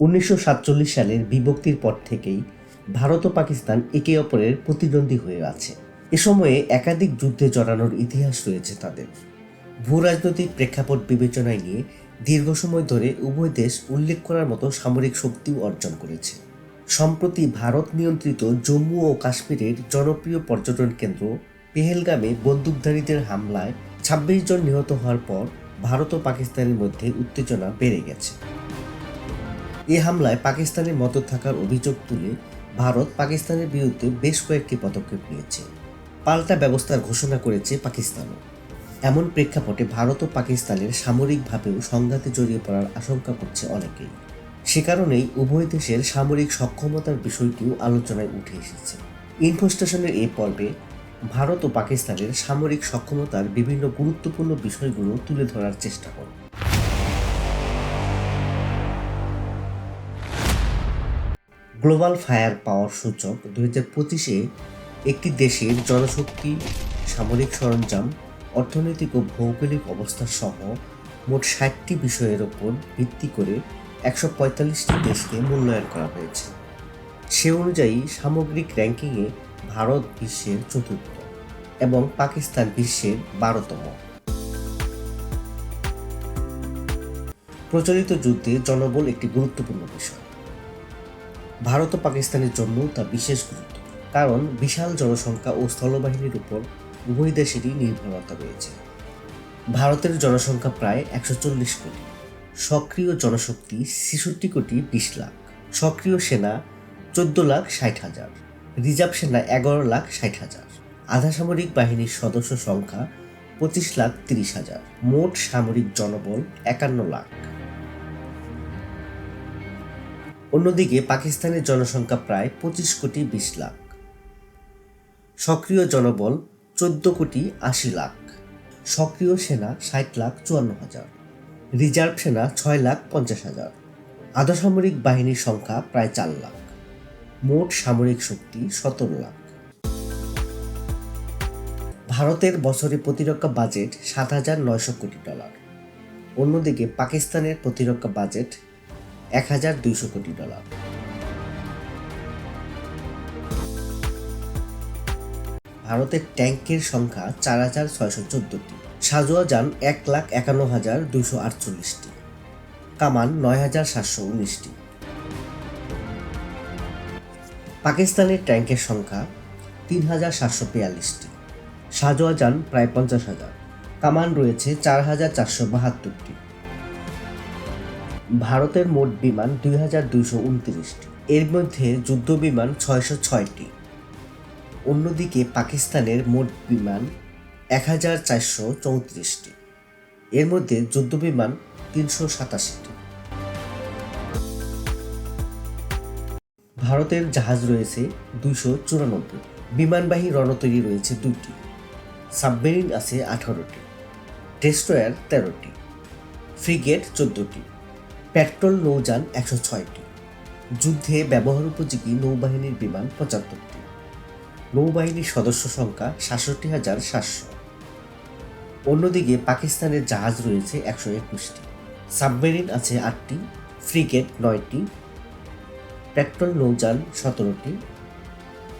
উনিশশো সাতচল্লিশ সালের বিভক্তির পর থেকেই ভারত ও পাকিস্তান একে অপরের প্রতিদ্বন্দ্বী হয়ে আছে। এ সময়ে একাধিক যুদ্ধে জড়ানোর ইতিহাস রয়েছে তাদের। ভূ রাজনৈতিক প্রেক্ষাপট বিবেচনায় নিয়ে দীর্ঘ সময় ধরে উভয় দেশ উল্লেখ করার মতো সামরিক শক্তিও অর্জন করেছে। সম্প্রতি ভারত নিয়ন্ত্রিত জম্মু ও কাশ্মীরের জনপ্রিয় পর্যটন কেন্দ্র পেহেলগামে বন্দুকধারীদের হামলায় ছাব্বিশ জন নিহত হওয়ার পর ভারত ও পাকিস্তানের মধ্যে উত্তেজনা বেড়ে গেছে। এ হামলায় পাকিস্তানের মদত থাকার অভিযোগ তুলে ভারত পাকিস্তানের বিরুদ্ধে বেশ কয়েকটি পদক্ষেপ নিয়েছে। পাল্টা ব্যবস্থার ঘোষণা করেছে পাকিস্তানও। এমন প্রেক্ষাপটে ভারত ও পাকিস্তানের সামরিকভাবেও সংঘাতে জড়িয়ে পড়ার আশঙ্কা করছে অনেকেই। সে কারণেই উভয় দেশের সামরিক সক্ষমতার বিষয়টিও আলোচনায় উঠে এসেছে। ইনফোস্টেশনের এই পর্বে ভারত ও পাকিস্তানের সামরিক সক্ষমতার বিভিন্ন গুরুত্বপূর্ণ বিষয়গুলো তুলে ধরার চেষ্টা করব। গ্লোবাল ফায়ার পাওয়ার সূচক দু হাজার পঁচিশে একটি দেশের জনশক্তি, সামরিক সরঞ্জাম, অর্থনৈতিক ও ভৌগোলিক অবস্থা সহ মোট ষাটটি বিষয়ের ওপর ভিত্তি করে একশো পঁয়তাল্লিশটি দেশকে মূল্যায়ন করা হয়েছে। সে অনুযায়ী সামগ্রিক র্যাঙ্কিংয়ে ভারত বিশ্বের চতুর্থ এবং পাকিস্তান বিশ্বের বারোতম। প্রচলিত যুদ্ধে জনবল একটি গুরুত্বপূর্ণ বিষয়। ভারত ও পাকিস্তানের জন্য তা বিশেষ গুরুত্ব। কারণ বিশাল জনসংখ্যা ও স্থলবাহিনীর উপর উভয় দেশেরই নির্ভরতা রয়েছে। ভারতের জনসংখ্যা প্রায় একশো চল্লিশ কোটি। সক্রিয় জনশক্তি ছেষট্টি কোটি বিশ লাখ। সক্রিয় সেনা চোদ্দ লাখ ষাট হাজার। রিজার্ভ সেনা এগারো লাখ ষাট হাজার। আধাসামরিক বাহিনীর সদস্য সংখ্যা পঁচিশ লাখ তিরিশ হাজার। মোট সামরিক জনবল একান্ন লাখ। অন্যদিকে পাকিস্তানের জনসংখ্যা প্রায় পঁচিশ কোটি বিশ লাখ। সক্রিয় জনবল চোদ্দ কোটি আশি লাখ। সক্রিয় সেনা ষাট লাখ চুয়ান্ন হাজার। রিজার্ভ সেনা ছয় লাখ পঞ্চাশ হাজার। আধা সামরিক বাহিনীর সংখ্যা প্রায় চার লাখ। মোট সামরিক শক্তি সতেরো লাখ। ভারতের বছরে প্রতিরক্ষা বাজেট সাত হাজার নয়শো কোটি ডলার। অন্যদিকে পাকিস্তানের প্রতিরক্ষা বাজেট এক হাজার দুইশো কোটি ডলার। ভারতের ট্যাঙ্কের সংখ্যা চার হাজার ছয়শো চোদ্দটি। সাজোয়া যান এক লাখ একান্ন হাজার দুইশো আটচল্লিশটি। কামান নয় হাজার সাতশো উনিশটি। পাকিস্তানের ট্যাঙ্কের সংখ্যা তিন হাজার সাতশো বিয়াল্লিশটি। সাজোয়া যান প্রায় পঞ্চাশ হাজার। কামান রয়েছে চার হাজার চারশো বাহাত্তরটি। ভারতের মোট বিমান দুই হাজার উনত্রিশটি। এর মধ্যে যুদ্ধ বিমান ছয়শো ছয়টি। অন্যদিকে পাকিস্তানের মোট বিমান এক হাজার চারশো চৌত্রিশটি। এর মধ্যে যুদ্ধ বিমান তিনশো সাতাশিটি। ভারতের জাহাজ রয়েছে দুইশো চুরানব্বই। বিমানবাহী রণতরী রয়েছে দুটি সাবমেরিন আছে আঠারোটি। ডেস্ট্রয়ার তেরোটি। ফ্রিগেট চোদ্দোটি। পেট্রোল নৌযান একশো ছয়টি। যুদ্ধে ব্যবহার উপযোগী নৌবাহিনীর বিমান পঁচাত্তরটি। নৌবাহিনীর সদস্য সংখ্যা সাতষট্টি হাজার সাতশো। অন্যদিকে পাকিস্তানের জাহাজ রয়েছে একশো একুশটি। সাবমেরিন আছে আটটি, ফ্রিগেট নয়টি, পেট্রোল নৌযান সতেরোটি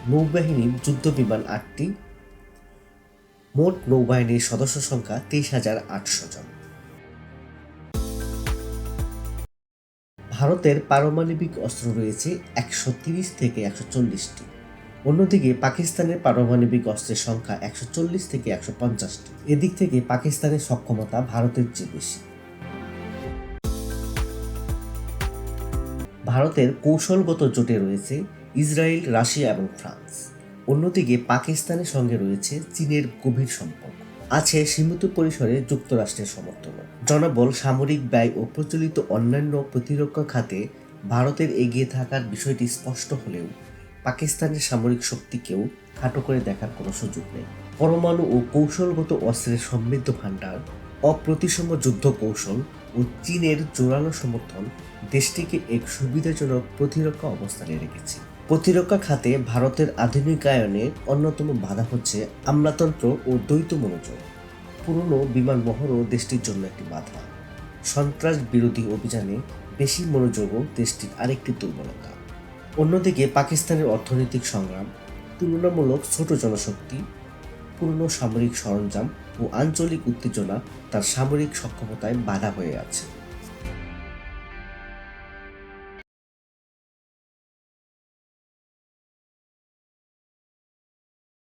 নৌবাহিনীর যুদ্ধ বিমান আটটি। মোট নৌবাহিনীর সদস্য সংখ্যা তেইশ হাজার আটশো জন। ভারতের পারমাণবিক অস্ত্র রয়েছে একশো তিরিশ থেকে একশো চল্লিশটি। অন্যদিকে পাকিস্তানের পারমাণবিক অস্ত্রের সংখ্যা একশো চল্লিশ থেকে একশো পঞ্চাশটি। এদিক থেকে পাকিস্তানের সক্ষমতা ভারতের চেয়ে বেশি। ভারতের কৌশলগত জোটে রয়েছে ইসরায়েল, রাশিয়া এবং ফ্রান্স। অন্যদিকে পাকিস্তানের সঙ্গে রয়েছে চীনের গভীর সম্পর্ক। আছে সীমিত পরিসরে যুক্তরাষ্ট্রের সমর্থন জনবল, সামরিক ব্যয় ও প্রচলিত অন্যান্য প্রতিরক্ষা খাতে ভারতের এগিয়ে থাকার বিষয়টি স্পষ্ট হলেও পাকিস্তানের সামরিক শক্তিকেও খাটো করে দেখার কোনো সুযোগ নেই। পরমাণু ও কৌশলগত অস্ত্রের সমৃদ্ধ ভাণ্ডার, অপ্রতিসম যুদ্ধ কৌশল ও চীনের জোরালো সমর্থন দেশটিকে এক সুবিধাজনক প্রতিরক্ষা অবস্থানে রেখেছে। প্রতিরক্ষা খাতে ভারতের আধুনিকায়নে অন্যতম বাধা হচ্ছে আমলাতন্ত্র ও দ্বৈত মনোযোগ। পুরনো বিমানবহরও দেশটির জন্য একটি বাধা। সন্ত্রাস বিরোধী অভিযানে বেশি মনোযোগও দেশটির আরেকটি দুর্বলতা। অন্যদিকে পাকিস্তানের অর্থনৈতিক সংগ্রাম, তুলনামূলক ছোট জনশক্তি, পুরনো সামরিক সরঞ্জাম ও আঞ্চলিক উত্তেজনা তার সামরিক সক্ষমতায় বাধা হয়ে আছে।